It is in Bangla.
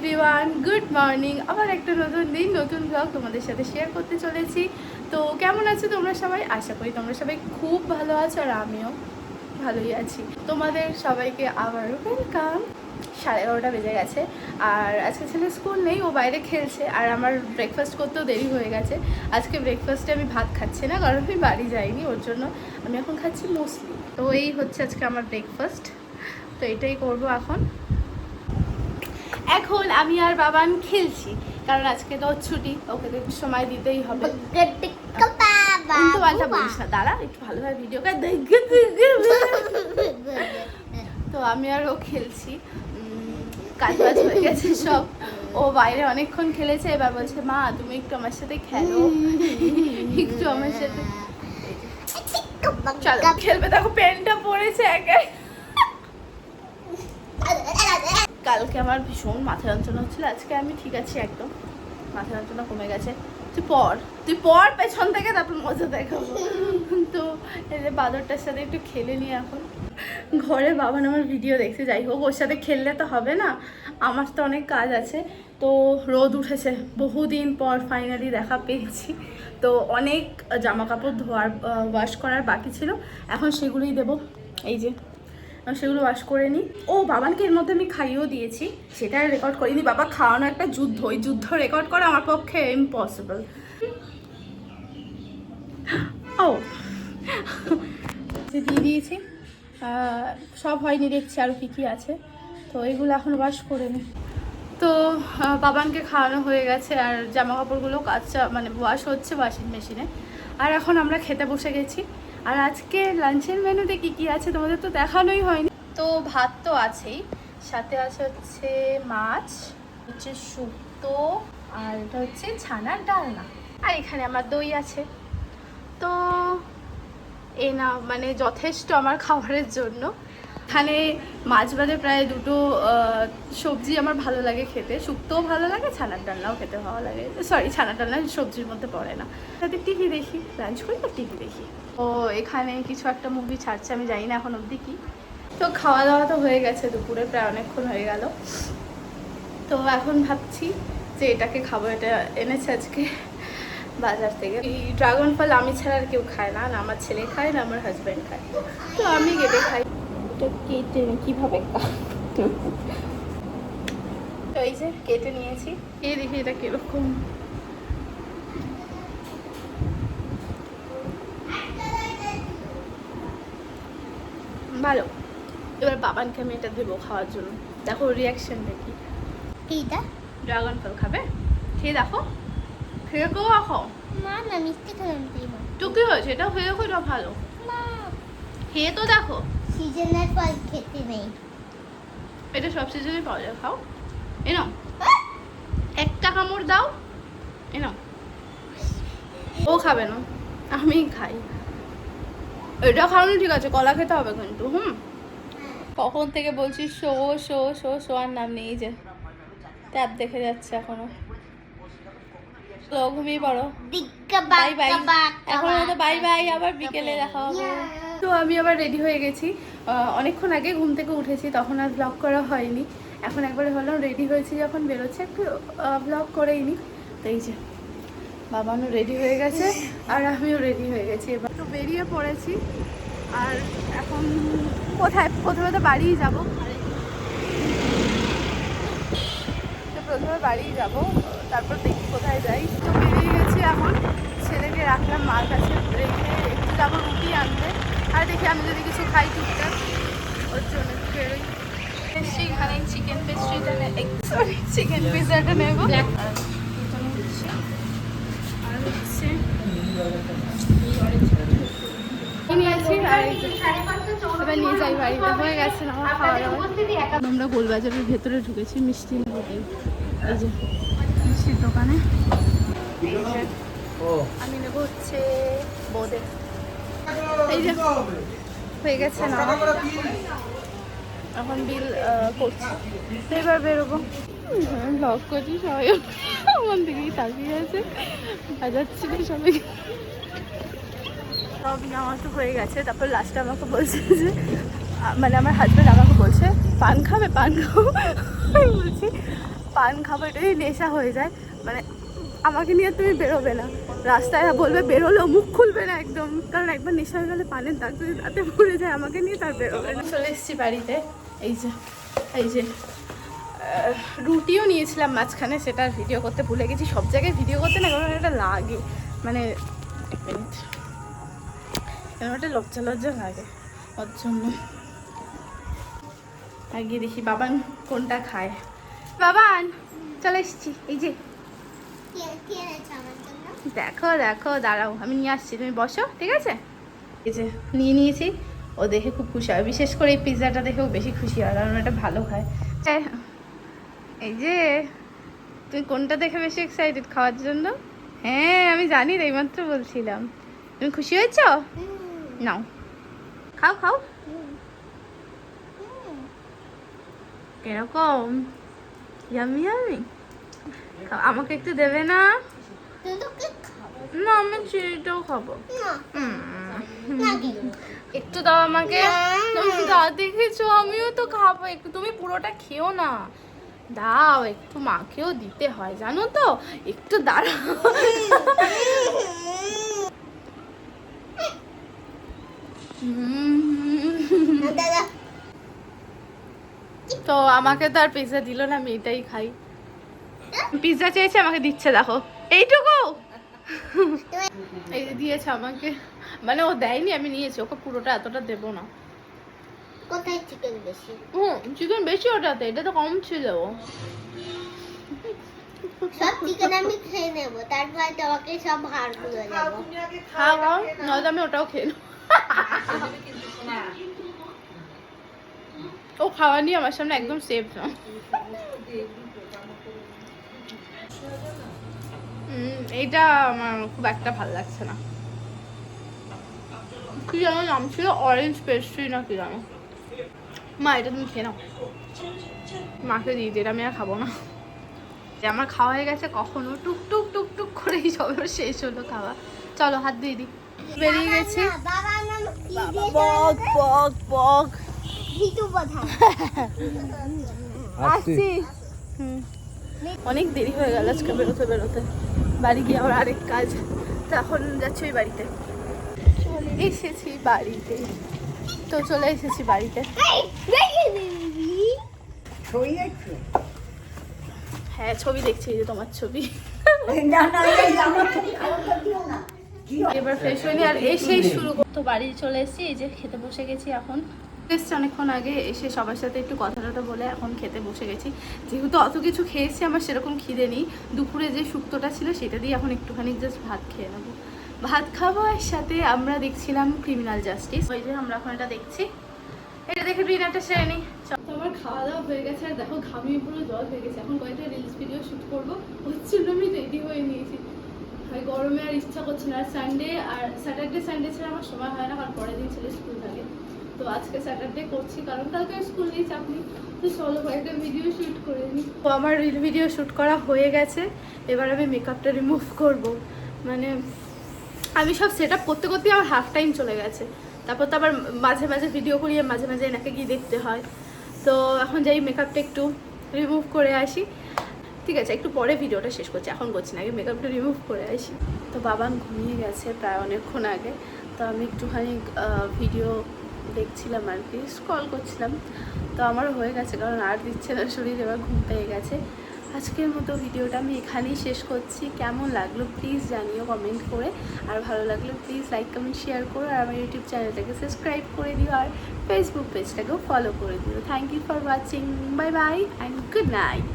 এভরিওয়ান গুড মর্নিং আবার একটা নতুন দিন, নতুন ব্লগ তোমাদের সাথে শেয়ার করতে চলেছি। তো কেমন আছো তোমরা সবাই? আশা করি তোমরা সবাই খুব ভালো আছো আর আমিও ভালোই আছি। তোমাদের সবাইকে আবারও ওয়েলকাম সাড়ে এগারোটা বেজে গেছে আর আজকে ছেলে স্কুল নেই, ও বাইরে খেলছে আর আমার ব্রেকফাস্ট করতেও দেরি হয়ে গেছে। আজকে ব্রেকফাস্টে আমি ভাত খাচ্ছি না, কারণ আমি বাড়ি যাইনি, ওর জন্য আমি এখন খাচ্ছি মুসলি তো এই হচ্ছে আজকে আমার ব্রেকফাস্ট তো এটাই করব এখন। এখন আমি আর বাবান খেলছি কারণ আজকে তো ছুটি ওকে তো একটু সময় দিতেই হবে। উল্টো পাল্টা বলিস না দাঁড়া একটু ভালোভাবে ভিডিও তো আমি আর ও খেলছি কাজ বাজ হয়ে গেছে সব। ও বাইরে অনেকক্ষণ খেলেছে এবার বলছে মা তুমি একটু আমার সাথে খেলো। একটু আমার সাথে। চলো খেলবে দেখো প্যান্টটা পরেছে একে। কালকে আমার ভীষণ মাথা যন্ত্রণা হচ্ছিল, আজকে আমি ঠিক আছি একদম। মাথা যন্ত্রণা কমে গেছে। তুই পর তুই পর পেছন থেকে, তারপর মজা দেখাবো। তো যে বাদরটার সাথে একটু খেলে নিয়ে এখন। ঘরে বাবান আমার ভিডিও দেখছে, যাই হোক, ওর সাথে খেললে তো হবে না। আমার তো অনেক কাজ আছে। তো রোদ উঠেছে, বহুদিন পর ফাইনালি দেখা পেয়েছি। তো অনেক জামা কাপড় ধোয়ার ওয়াশ করার বাকি ছিল। এখন সেগুলোই দেবো। এই যে সেগুলো ওয়াশ করে নিই। ও, বাবানকে এর মধ্যে আমি খাইয়েও দিয়েছি। সেটা রেকর্ড করিনি। বাবা, খাওয়ানো একটা যুদ্ধ। ওই যুদ্ধ রেকর্ড করা আমার পক্ষে ইম্পসিবল ও। দিয়ে দিয়েছি সব হয়নি, দেখছি আরও কী কী আছে। তো এগুলো এখন ওয়াশ করে নিই। তো বাবানকে খাওয়ানো হয়ে গেছে আর জামা কাপড়গুলো কাচা মানে ওয়াশ হচ্ছে ওয়াশিং মেশিনে আর এখন আমরা খেতে বসে গেছি। আর আজকে লাঞ্চের মেনুতে কি কি আছে তোমাদের তো দেখানোই হয়নি। তো ভাত তো আছেই, সাথে আছে হচ্ছে মাছ, হচ্ছে শুক্তো, আর এটা হচ্ছে ছানার ডালনা। আর এখানে আমার দই আছে। তো এ না মানে যথেষ্ট আমার খাবারের জন্য। এখানে মাছ বাদে প্রায় দুটো সবজি আমার ভালো লাগে খেতে। শুক্তোও ভালো লাগে, ছানার ডালনাও খেতে ভালো লাগে। সরি ছানার ডালনা সবজির মধ্যে পড়ে না। সাথে টিভি দেখি লাঞ্চ করি তো টিভি দেখি। ও এখানে কিছু একটা মুভি ছাড়ছে, আমি জানি না এখন অবধি কি। তো খাওয়া দাওয়া তো হয়ে গেছে, দুপুরে প্রায় অনেকক্ষণ হয়ে গেল। তো এখন ভাবছি যে এটাকে খাব, এটা এনেছে আজকে বাজার থেকে। এই ড্রাগন ফল আমি ছাড়া আর কেউ খায় না না আমার ছেলে খায়, না আমার হাজব্যান্ড খায়। তো আমি গেটে খাই। এটা কেটে কীভাবে তো এই যে কেটে নিয়েছি। এই দেখি এটা কীরকম। ভালো। এবার বাবানকে আমি এটা দেবো খাওয়ার জন্য। দেখো রিয়াকশন দেখি এইটা? ড্রাগন ফল খাবে? খেয়ে দেখো। খেয়ে কেউ রাখো না না মিষ্টি খেলাম তুই তো কি হয়েছে? এটা হয়ে দেখো ভালো। খেয়ে তো দেখো। সিজনের ফল খেতে নেই। এটা সব সিজনে পাওয়া যায় খাও। এ নাও। একটা কামড় দাও। এ নাও। ও খাবে না আমি খাই। এটা খাওয়ানো ঠিক আছে কলা খেতে হবে কিন্তু হুম? কখন থেকে বলছি শো শো শো শোয়ার নাম নেই যে। ট্যাব দেখে যাচ্ছে এখনও। তো ঘুমিয়ে পড়ো। Bye bye. এখন তো বাই বাই আবার বিকেলে দেখা হবে। তো আমি আবার রেডি হয়ে গেছি। অনেকক্ষণ আগে ঘুম থেকে উঠেছি, তখন আর ব্লগ করা হয়নি। এখন একবারে হলাম রেডি হয়েছি যখন বেরোচ্ছে, একটু ব্লগ করেই নি। তো এই যে, বাবানও রেডি হয়ে গেছে আর আমিও রেডি হয়ে গেছি। এবার তো বেরিয়ে পড়েছি আর এখন কোথায়, প্রথমে তো বাড়িই যাব। তো প্রথমে বাড়িই যাব, তারপর দেখি কোথায় যাই। তো বেরিয়ে গেছি এখন, ছেলেকে রাখলাম মার কাছে রেখে একটু যাব রুটি আনতে। আর দেখি, আমি যদি কিছু খাই টুকটাক ওর জন্য বেরোই। পেস্ট্রি সরি চিকেন পিৎজাটা নেব। আর হচ্ছে নিয়ে যাই হয়ে গেছে আমার গোলবাজারের ভেতরে ঢুকেছি, মিষ্টি মিষ্টির দোকানে। আমি নেব হচ্ছে বোঁদে। এই যে হয়ে গেছে না। এখন বিল করছি। এবার বেরোবো। ব্লগ করছি সবাই। আমার দিকেই তাকিয়ে আছে। বাজাচ্ছি না সবাই। সব নেওয়া তো হয়ে গেছে। তারপর লাস্টে আমাকে বলছে যে মানে আমার হাজব্যান্ড আমাকে বলছে, পান খাবে, পান খাব বলছি, পান খাবারটাই নেশা হয়ে যায়। মানে আমাকে নিয়ে তুমি বেরোবে না। রাস্তায় বলবে বেরোলেও মুখ খুলবে না একদম। কারণ একবার নেশা হয়ে গেলে পানের দাগ যদি তাতে পড়ে যায় আমাকে নিয়ে তার বেরোবে না। চলে এসেছি বাড়িতে। এই যে এই যে রুটিও নিয়েছিলাম মাঝখানে সেটা ভিডিও করতে ভুলে গেছি। সব জায়গায় ভিডিও করতে না কারণ একটা লাগে? মানে এক মিনিট এরকম একটা লজ্জা লজ্জা লাগে? ওর জন্য। আর গিয়ে দেখি বাবান কোনটা খায়। বাবান চলে এসেছি। এই যে। দেখো দেখো দাঁড়াও আমি নিয়ে আসছি তুমি বসো ঠিক আছে? এই যে নিয়ে নিয়েছি ও দেখে খুব খুশি হয় বিশেষ করে এই পিৎজাটা দেখেও বেশি খুশি হয় কারণ এটা ভালো খায়। এই, এই যে তুমি কোনটা দেখে বেশি এক্সাইটেড খাওয়ার জন্য? হ্যাঁ আমি জানি রে এইমাত্র বলছিলাম। তুমি খুশি হয়েছো? নাও। খাও খাও। কীরকম? ইয়ামি ইয়ামি আমাকে একটু দেবে না? না আমি চিড়িটাও খাব। একটু দাও আমাকে। না। তুমি দা দেখেছ আমিও তো খাব। একটু তুমি পুরোটা খেও না। দাও একটু মাকেও দিতে হয় জানো তো? একটু দাঁড়াও। তো আমাকে তো আর পিৎজা দিল না আমি এটাই খাই। পিৎজা চেয়েছে আমাকে দিচ্ছে দেখো। এই দিয়েছে আমাকে। মানে ও দেয়নি আমি নিয়েছি। ওকে পুরোটা এতটা দেবো না। কোথায় চিকেন বেশি? হুম চিকেন বেশি ওটাতে এটা তো কম ছিল। সব চিকেন আমি খেয়ে নেব তারপর তোমাকে সব দেবো খাও খাও নয়তো আমি ওটাও খেয়ে নেব। ও খাওয়া নিয়ে আমার সামনে একদম সেফ না। এইটা আমার খুব একটা ভালো লাগছে না। কি জানো নাম ছিল? অরেঞ্জ পেস্ট্রি না কি জানো? মা এটা তুমি খেয়ে নাও। মাকে দিয়ে এটা আমি আর খাব না। যে আমার খাওয়া হয়ে গেছে কখনো টুক টুক টুক টুক করেই সবে শেষ হলো খাওয়া। চলো হাত দিয়ে দিই। বেরিয়ে গেছি। বক বক বক। আসছি। হুম। অনেক দেরি হয়ে গেল আজকে বেরোতে বেরোতে। বাড়ি গিয়ে আবার আরেক কাজ তো এখন যাচ্ছি ওই বাড়িতে। চলে এসেছি বাড়িতে। তো চলে এসেছি বাড়িতে। হ্যাঁ ছবি দেখছি যে তোমার ছবি। আমার? এবার ফ্রেশ হয়নি আর এসেই শুরু তো বাড়ি চলে এসেছি এই যে খেতে বসে গেছি এখন। এসছি অনেকক্ষণ আগে এসে সবার সাথে একটু কথা টথা বলে এখন খেতে বসে গেছি। যেহেতু অত কিছু খেয়েছি, আমার সেরকম খিদে নেই। দুপুরে যে শুক্তোটা ছিল সেটা দিয়ে এখন একটুখানি জাস্ট ভাত খেয়ে নেব। ভাত খাব আর সাথে আমরা দেখছিলাম ক্রিমিনাল জাস্টিস ওই যে আমরা এখন এটা দেখছি। এটা দেখে ডিনারটা সেরে নিই আমার খাওয়া দাওয়া হয়ে গেছে আর দেখো ঘামিয়ে পুরো জল হয়ে গেছে। এখন কয়েকটা রিলস ভিডিও শ্যুট করব। হচ্ছিল আমি রেডি হয়ে নিয়েছি। আর গরমে আর ইচ্ছা করছে না। আর সানডে আর স্যাটারডে সানডে ছাড়া আমার সময় হয় না। কারণ পরের দিন ছেলে স্কুল থাকে। তো আজকে স্যাটারডে করছি, কারণ কালকে স্কুল নেই চাপ নেই। তো চলো কয়েকটা ভিডিও শ্যুট করে নিই তো আমার রিল ভিডিও শ্যুট করা হয়ে গেছে, এবার আমি মেকআপটা রিমুভ করব। মানে আমি সব সেট আপ করতে করতে আমার হাফ টাইম চলে গেছে। তারপর তো আবার মাঝে মাঝে ভিডিও করি মাঝে মাঝে এনাকে গিয়ে দেখতে হয়। তো এখন যাই মেকআপটা একটু রিমুভ করে আসি। ঠিক আছে, একটু পরে ভিডিওটা শেষ করছি, এখন করছি না, আগে মেকআপটা রিমুভ করে আসি। তো বাবান ঘুমিয়ে গেছে প্রায় অনেকক্ষণ আগে, তো আমি একটুখানি ভিডিও দেখছিলাম আর কি স্ক্রল করছিলাম। তো আমারও হয়ে গেছে, কারণ আর দিচ্ছে না, শরীর এবার ঘুম পেয়ে গেছে। আজকের মতো ভিডিওটা আমি এখানেই শেষ করছি। কেমন লাগল প্লিজ জানিও কমেন্ট করে। আর ভালো লাগলে প্লিজ লাইক কমেন্ট শেয়ার করো। আর আমার ইউটিউব চ্যানেলটাকে সাবস্ক্রাইব করে দিও। আর ফেসবুক পেজটাকেও ফলো করে দিও। Thank you for watching bye bye and good night